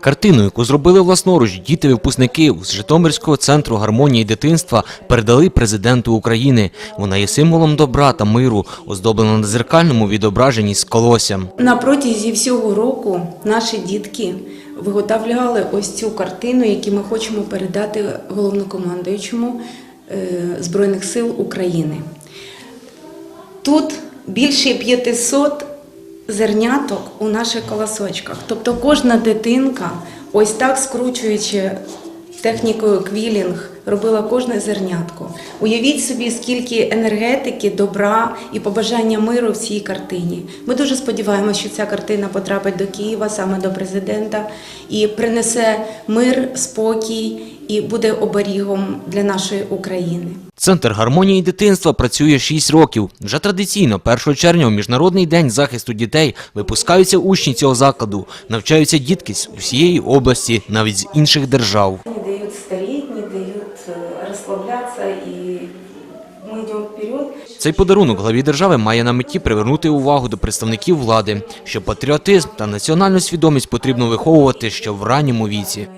Картину, яку зробили власноруч діти-випускники з Житомирського центру гармонії дитинства, передали президенту України. Вона є символом добра та миру, оздоблена на дзеркальному відображенні з колоссям. На протязі всього року наші дітки виготовляли ось цю картину, яку ми хочемо передати головнокомандуючому е, Збройних сил України. Тут більше 500 зерняток у наших колосочках. Тобто кожна дитинка, ось так скручуючи технікою квілінг, робила кожне зернятко. Уявіть собі, скільки енергетики, добра і побажання миру в цій картині. Ми дуже сподіваємося, що ця картина потрапить до Києва, саме до президента, і принесе мир, спокій і буде оберігом для нашої України. Центр гармонії дитинства працює 6 років. Вже традиційно 1 червня у Міжнародний день захисту дітей випускаються учні цього закладу, навчаються дітки з усієї області, навіть з інших держав. Э, і. Ми йдемо вперед. Цей подарунок главі держави має на меті привернути увагу до представників влади, що патріотизм та національну свідомість потрібно виховувати ще в ранньому віці.